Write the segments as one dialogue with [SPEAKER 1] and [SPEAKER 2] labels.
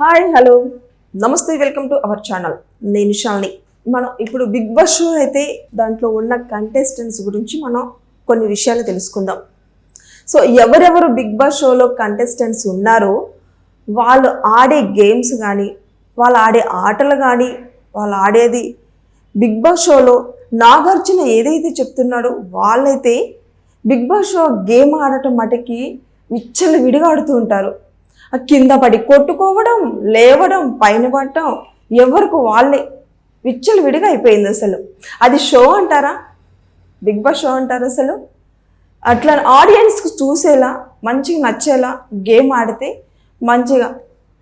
[SPEAKER 1] Hi hello. నమస్తే welcome to our channel. నేను శాలిని మనం ఇప్పుడు బిగ్ బాస్ షో అయితే దాంట్లో ఉన్న కంటెస్టెంట్స్ గురించి మనం కొన్ని విషయాలు తెలుసుకుందాం. సో ఎవరెవరు బిగ్ బాస్ షోలో కంటెస్టెంట్స్ ఉన్నారో వాళ్ళు ఆడే గేమ్స్ కానీ వాళ్ళు ఆడే ఆటలు కానీ వాళ్ళు ఆడేది బిగ్ బాస్ షోలో నాగార్జున ఏదైతే చెప్తున్నాడో వాళ్ళైతే బిగ్ బాస్ షో గేమ్ ఆడటం మటుకి విచ్చలు విడిగా ఆడుతూ ఉంటారు. కింద పడి కొట్టుకోవడం లేవడం పైన పడటం ఎవరికి వాళ్ళే. విచ్చలు విడిగా అయిపోయింది అసలు. అది షో అంటారా? బిగ్ బాస్ షో అంటారా అసలు? అట్లా ఆడియన్స్కి చూసేలా మంచిగా నచ్చేలా గేమ్ ఆడితే మంచిగా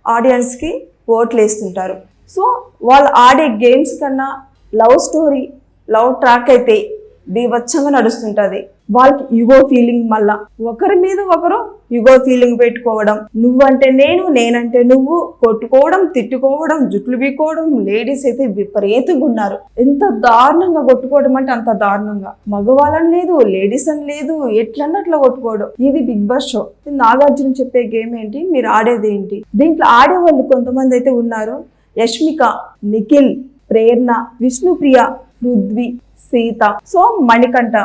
[SPEAKER 1] ఆడియన్స్కి ఓట్లు వేస్తుంటారు. సో వాళ్ళు ఆడే గేమ్స్ కన్నా లవ్ స్టోరీ లవ్ ట్రాక్ అయితే బీభత్సంగా నడుస్తుంటుంది. వాళ్ళకి యుగో ఫీలింగ్ మళ్ళా. ఒకరి మీద ఒకరు యుగో ఫీలింగ్ పెట్టుకోవడం. నువ్వంటే నేను నేనంటే నువ్వు కొట్టుకోవడం తిట్టుకోవడం జుట్లు బీకోవడం లేడీస్ అయితే విపరీతంగా ఉన్నారు. ఎంత దారుణంగా కొట్టుకోవడం అంటే అంత దారుణంగా. మగవాళ్ళని లేదు లేడీస్ అని లేదు ఎట్లన్నా కొట్టుకోవడం. ఇది బిగ్ బాస్ షో. నాగార్జున చెప్పే గేమ్ ఏంటి? మీరు ఆడేది ఏంటి? దీంట్లో ఆడేవాళ్ళు కొంతమంది అయితే ఉన్నారు. యష్మిక నిఖిల్ ప్రేరణ విష్ణుప్రియ పృథ్వీ సీత. సో మణికంఠ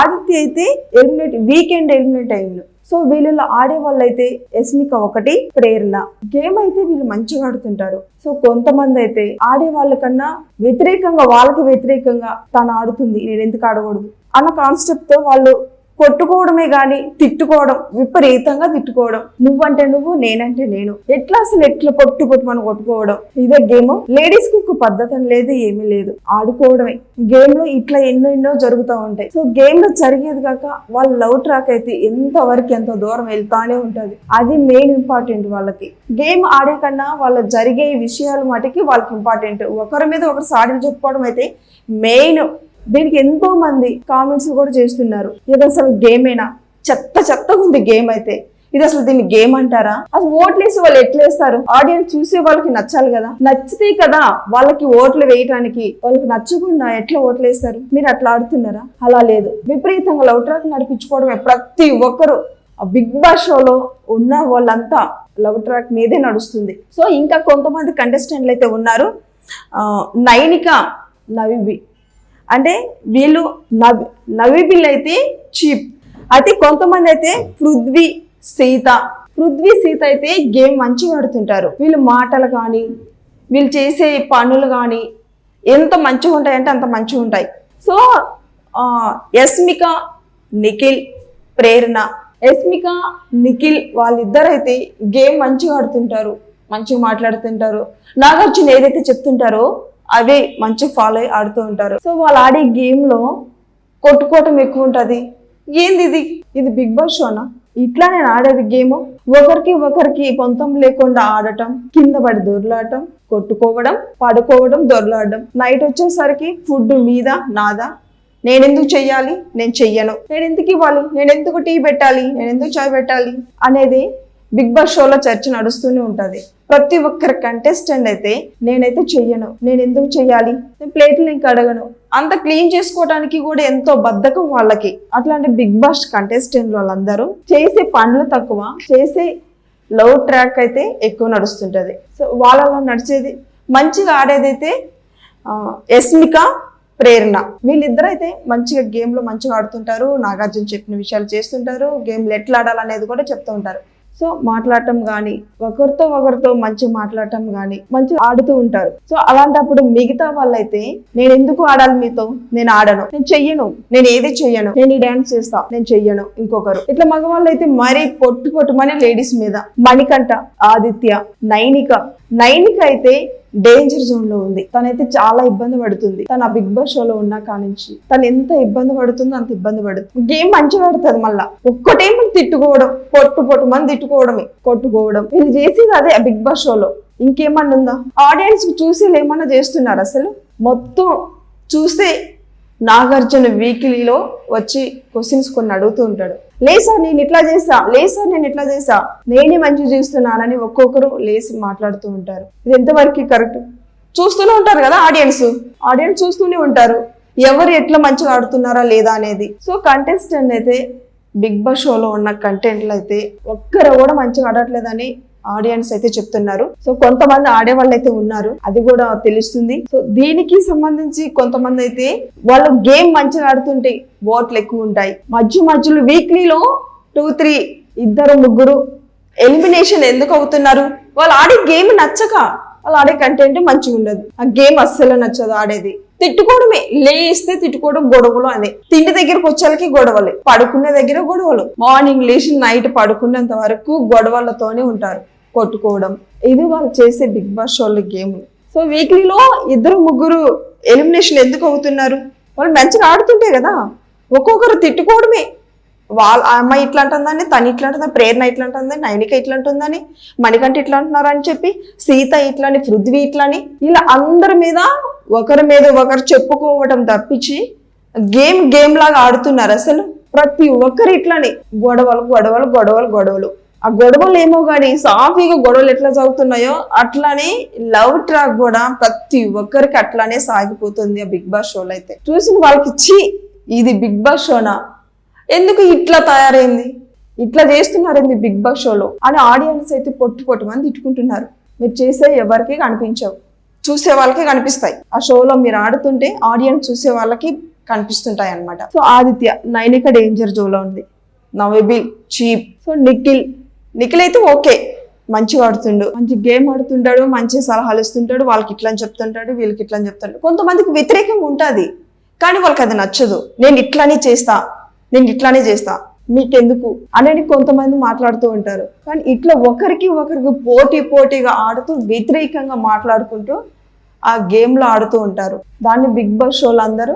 [SPEAKER 1] ఆదిత్య అయితే ఎలిమినేట్ వీకెండ్ ఎలిమినేట్ అయిండు. సో వీళ్ళలో ఆడే అయితే యస్మిక ఒకటి ప్రేరణ. గేమ్ అయితే వీళ్ళు మంచిగా ఆడుతుంటారు. సో కొంతమంది అయితే ఆడే వాళ్ళకన్నా వ్యతిరేకంగా వాళ్ళకి వ్యతిరేకంగా తను ఆడుతుంది. నేను ఎందుకు ఆడకూడదు? అన్న కాన్సెప్ట్తో వాళ్ళు కొట్టుకోవడమే గాని తిట్టుకోవడం విపరీతంగా తిట్టుకోవడం. నువ్వంటే నువ్వు నేనంటే నేను. ఎట్లా అసలు ఎట్లా పొట్టు పొట్టు మనం కొట్టుకోవడం? ఇదే గేమ్. లేడీస్కి ఒక పద్ధతి లేదు ఏమీ లేదు. ఆడుకోవడమే. గేమ్లో ఇట్లా ఎన్నో ఎన్నో జరుగుతూ ఉంటాయి. సో గేమ్లో జరిగేది కాక వాళ్ళ లవ్ ట్రాక్ అయితే ఎంత వరకు ఎంత దూరం వెళ్తానే ఉంటది. అది మెయిన్ ఇంపార్టెంట్ వాళ్ళకి. గేమ్ ఆడే కన్నా వాళ్ళ జరిగే విషయాలు మటుకి వాళ్ళకి ఇంపార్టెంట్. ఒకరి మీద ఒకరు సాడీలు చెప్పుకోవడం అయితే మెయిన్ దీనికి ఎంతో మంది కామెంట్స్ కూడా చేస్తున్నారు. ఇది అసలు గేమేనా చెత్త చెత్తగా ఉంది గేమ్ అయితే. ఇది అసలు దీన్ని గేమ్ అంటారా? అసలు ఓట్లు వేసి వాళ్ళు ఎట్లా వేస్తారు ఆడియన్స్ చూసే వాళ్ళకి నచ్చాలి కదా. నచ్చితే కదా వాళ్ళకి ఓట్లు వేయడానికి వాళ్ళకి నచ్చకుండా ఎట్లా ఓట్లు వేస్తారు మీరు అట్లా ఆడుతున్నారా? అలా లేదు. విపరీతంగా లవ్ ట్రాక్ నడిపించుకోవడమే ప్రతి ఒక్కరు. ఆ బిగ్ బాస్ షోలో ఉన్న వాళ్ళంతా లవ్ ట్రాక్ మీదే నడుస్తుంది. సో ఇంకా కొంతమంది కంటెస్టెంట్లు అయితే ఉన్నారు. నైనిక నవిబి అంటే వీళ్ళు నవి నవీబిల్ అయితే చీప్. అయితే కొంతమంది అయితే పృథ్వీ సీత. పృథ్వీ సీత అయితే గేమ్ మంచిగా ఆడుతుంటారు. వీళ్ళు మాటలు కానీ వీళ్ళు చేసే పనులు కానీ ఎంత మంచిగా ఉంటాయంటే అంత మంచిగా ఉంటాయి. సో యస్మిక నిఖిల్ ప్రేరణ. యస్మిక నిఖిల్ వాళ్ళిద్దరైతే గేమ్ మంచిగా ఆడుతుంటారు మంచిగా మాట్లాడుతుంటారు. నాగార్జున ఏదైతే చెప్తుంటారో అవే మంచి ఫాలో అయ్యి ఆడుతూ ఉంటారు. సో వాళ్ళు ఆడే గేమ్లో కొట్టుకోవటం ఎక్కువ ఉంటుంది. ఏంది ఇది? ఇది బిగ్ బాస్ షోనా ఇట్లా నేను ఆడేది గేమ్. ఒకరికి ఒకరికి పొంతం లేకుండా ఆడటం కింద పడి దొరలాడటం కొట్టుకోవడం పడుకోవడం దొరలాడడం. నైట్ వచ్చేసరికి ఫుడ్ మీద నాదా? నేను ఎందుకు చెయ్యాలి? నేను చెయ్యను. నేను ఎందుకు ఇవ్వాలి? నేను ఎందుకు టీ పెట్టాలి? నేను ఎందుకు చాయ్ పెట్టాలి? అనేది బిగ్ బాస్ షోలో చర్చ నడుస్తూనే ఉంటుంది. ప్రతి ఒక్కరి కంటెస్టెంట్ అయితే నేనైతే చెయ్యను. నేను ఎందుకు చెయ్యాలి? నేను ప్లేట్లు ఇంక అడగను అంత క్లీన్ చేసుకోవడానికి కూడా ఎంతో బద్ధకం వాళ్ళకి. అట్లాంటి బిగ్ బాస్ కంటెస్టెంట్ వాళ్ళందరూ చేసే పనులు తక్కువ చేసే లవ్ ట్రాక్ అయితే ఎక్కువ నడుస్తుంటుంది. సో వాళ్ళలో నడిచేది మంచిగా ఆడేదైతే ఎస్మిక యస్మిక ప్రేరణ. వీళ్ళిద్దరైతే మంచిగా గేమ్లో మంచిగా ఆడుతుంటారు. నాగార్జున చెప్పిన విషయాలు చేస్తుంటారు. గేమ్లు ఎట్లా ఆడాలనేది కూడా చెప్తూ ఉంటారు. సో మాట్లాడటం కానీ ఒకరితో ఒకరితో మంచి మాట్లాడటం కానీ మంచిగా ఆడుతూ ఉంటారు. సో అలాంటప్పుడు మిగతా వాళ్ళైతే నేను ఎందుకు ఆడాలి మీతో? నేను ఆడను. నేను చెయ్యను. నేను ఏది చెయ్యను? నేను ఈ డాన్స్ చేస్తా. నేను చెయ్యను. ఇంకొకరు. ఇట్లా మగవాళ్ళు అయితే మరీ పొట్టు పొట్టుమని లేడీస్ మీద. మణికంఠ ఆదిత్య నైనిక. నైనిక అయితే డేంజర్ జోన్లో ఉంది. తనైతే చాలా ఇబ్బంది పడుతుంది. తన బిగ్ బాస్ షోలో ఉన్నా కానించి తను ఎంత ఇబ్బంది పడుతుందో అంత ఇబ్బంది పడుతుంది. గేమ్ మంచిగా ఆడుతుంది మళ్ళా. ఒక్కటేమో తిట్టుకోవడం పొట్టు పొట్టు మంది తిట్టుకోవడమే. కొట్టుకోవడం. వీళ్ళు చేసేది అదే బిగ్ బాస్ షోలో. ఇంకేమన్నా ఉందా? ఆడియన్స్ చూసి ఏమన్నా చేస్తున్నారు అసలు? మొత్తం చూస్తే నాగార్జున వీక్లీలో వచ్చి క్వశ్చన్స్ కొన్ని అడుగుతూ ఉంటాడు. లే సార్ నేను ఇట్లా చేసా లేసా సార్ నేను ఇట్లా చేసా నేనే మంచి చేస్తున్నానని ఒక్కొక్కరు లేసి మాట్లాడుతూ ఉంటారు. ఇది ఎంతవరకు కరెక్ట్ చూస్తూనే ఉంటారు కదా ఆడియన్స్ ఆడియన్స్ చూస్తూనే ఉంటారు. ఎవరు ఎట్లా మంచిగా ఆడుతున్నారా లేదా అనేది. సో కంటెస్టెంట్ అయితే బిగ్ బాస్ షోలో ఉన్న కంటెంట్లు అయితే ఒక్కరు కూడా మంచిగా ఆడట్లేదని ఆడియన్స్ అయితే చెప్తున్నారు. సో కొంతమంది ఆడేవాళ్ళు అయితే ఉన్నారు. అది కూడా తెలుస్తుంది. సో దీనికి సంబంధించి కొంతమంది అయితే వాళ్ళు గేమ్ మంచిగా ఆడుతుంటే ఓట్లు ఎక్కువ ఉంటాయి. మధ్య మధ్యలో వీక్లీలో టూ త్రీ ఇద్దరు ముగ్గురు ఎలిమినేషన్ ఎందుకు అవుతున్నారు? వాళ్ళు ఆడే గేమ్ నచ్చక వాళ్ళు ఆడే కంటెంట్ మంచిగా ఉండదు. ఆ గేమ్ అస్సలు నచ్చదు ఆడేది. తిట్టుకోవడమే. లేస్తే తిట్టుకోవడం గొడవలు అదే. తిండి దగ్గరకు వచ్చేకి గొడవలే. పడుకునే దగ్గర గొడవలు. మార్నింగ్ లేచి నైట్ పడుకునేంత వరకు గొడవలతోనే ఉంటారు. కొట్టుకోవడం. ఇది వాళ్ళు చేసే బిగ్ బాస్ షోల గేమ్. సో వీక్లీలో ఇద్దరు ముగ్గురు ఎలిమినేషన్ ఎందుకు అవుతున్నారు? వాళ్ళు మంచిగా ఆడుతుంటే కదా. ఒక్కొక్కరు తిట్టుకోవడమే. వాళ్ళ అమ్మాయి ఇట్లా అంటుందని తను ఇట్లా అంటుందని ప్రేరణ ఇట్లా అంటుందని నైనిక ఇట్లా అంటుందని మణికంఠ ఇట్లా అంటున్నారు అని చెప్పి సీత ఇట్లని పృథ్వీ ఇట్లని ఇలా అందరి మీద ఒకరి మీద ఒకరు చెప్పుకోవటం తప్పించి గేమ్ గేమ్ లాగా ఆడుతున్నారు అసలు. ప్రతి ఒక్కరు ఇట్లానే గొడవలు గొడవలు గొడవలు గొడవలు. ఆ గొడవలు ఏమో కానీ సాఫీగా గొడవలు ఎట్లా సాగుతున్నాయో అట్లానే లవ్ ట్రాక్ కూడా ప్రతి ఒక్కరికి అట్లానే సాగిపోతుంది ఆ బిగ్ బాస్ షోలో అయితే. చూసిన వాళ్ళకి ఛీ ఇది బిగ్ బాస్ షోనా? ఎందుకు ఇట్లా తయారైంది? ఇట్లా చేస్తున్నారండి బిగ్ బాస్ షోలో? అని ఆడియన్స్ అయితే పొట్టు పొట్టు మంది తిట్టుకుంటున్నారు. మీరు చేసే ఎవరికి కనిపించవు. చూసే వాళ్ళకి కనిపిస్తాయి. ఆ షోలో మీరు ఆడుతుంటే ఆడియన్స్ చూసే వాళ్ళకి కనిపిస్తుంటాయి అన్నమాట. సో ఆదిత్య నైనిక డేంజర్ జోలో ఉంది. నవేబిల్ చీప్. సో నిఖిల్ నిఖిల్ అయితే ఓకే. మంచిగా ఆడుతుండు. మంచి గేమ్ ఆడుతుంటాడు మంచి సలహాలు ఇస్తుంటాడు వాళ్ళకి ఇట్లా అని చెప్తుంటాడు వీళ్ళకి ఇట్లా అని చెప్తాడు కొంతమందికి వ్యతిరేకంగా ఉంటుంది. కానీ వాళ్ళకి అది నచ్చదు. నేను ఇట్లానే చేస్తా. నేను ఇట్లానే చేస్తా. మీకెందుకు అనేది కొంతమంది మాట్లాడుతూ ఉంటారు. కానీ ఇట్లా ఒకరికి ఒకరికి పోటీ పోటీగా ఆడుతూ వ్యతిరేకంగా మాట్లాడుకుంటూ ఆ గేమ్లో ఆడుతూ ఉంటారు. దాన్ని బిగ్ బాస్ షోలు అందరూ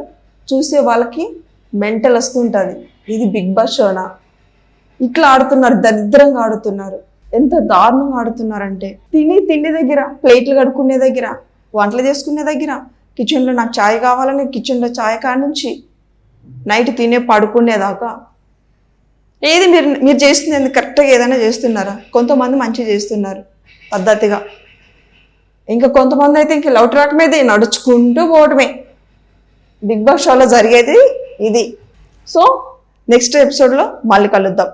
[SPEAKER 1] చూసే వాళ్ళకి మెంటల్ వస్తుంటుంది ఇది బిగ్ బాస్ షోనా? ఇట్లా ఆడుతున్నారు దరిద్రంగా ఆడుతున్నారు. ఎంత దారుణంగా ఆడుతున్నారంటే. తిని తిండి దగ్గర ప్లేట్లు కడుక్కునే దగ్గర వంటలు చేసుకునే దగ్గర కిచెన్లో నాకు చాయ్ కావాలని కిచెన్లో చాయ్ కాడ నుంచి నైట్ తినే పడుకునేదాకా ఏది మీరు మీరు చేస్తుంది కరెక్ట్గా ఏదైనా చేస్తున్నారా? కొంతమంది మంచిగా చేస్తున్నారు పద్ధతిగా. ఇంకా కొంతమంది అయితే ఇంక లవ్ ట్రాక్ మీద నడుచుకుంటూ పోవడమే. బిగ్ బాస్ షోలో జరిగేది ఇది. సో నెక్స్ట్ ఎపిసోడ్లో మళ్ళీ కలుద్దాం.